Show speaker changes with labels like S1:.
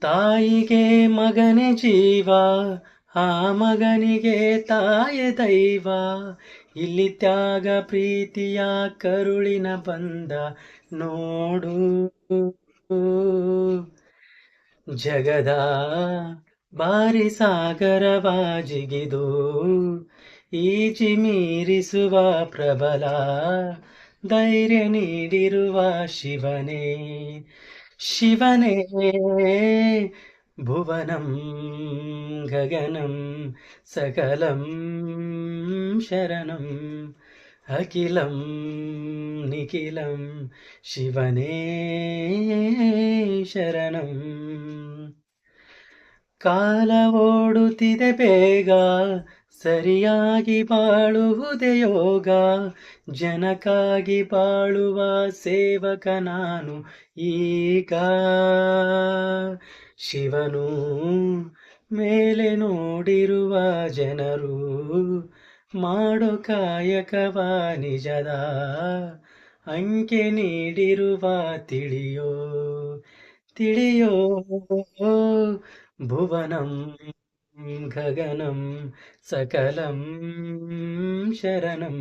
S1: ತಾಯಿಗೆ ಮಗನೇ ಜೀವ, ಆ ಮಗನಿಗೆ ತಾಯೆ ದೈವ. ಇಲ್ಲಿ ತ್ಯಾಗ, ಪ್ರೀತಿಯ ಕರುಳಿನ ಬಂದ ನೋಡು. ಜಗದ ಬಾರಿ ಸಾಗರವ ಜಿಗಿದು ಈಜಿ ಮೀರಿಸುವ ಪ್ರಬಲ ಧೈರ್ಯ ನೀಡಿರುವ ಶಿವನೇ. ശിവനേ ഭുവനം ഗഗനം സകലം ശരണം അഖിലം നിഖിലം ശിവനേ ശരണം. കാലവോടുത്തിതെ ಸರಿಯಾಗಿ ಬಾಳುವುದೇ ಯೋಗ. ಜನಕ್ಕಾಗಿ ಬಾಳುವ ಸೇವಕ ನಾನು ಈಗ. ಶಿವನು ಮೇಲೆ ನೋಡಿರುವ ಜನರು ಮಾಡು ಕಾಯಕವ ನಿಜದ. ಅಂಕೆ ನೀಡಿರುವ ತಿಳಿಯೋ ತಿಳಿಯೋ ಭುವನಂ. ഗഗനം സകലം ശരണം.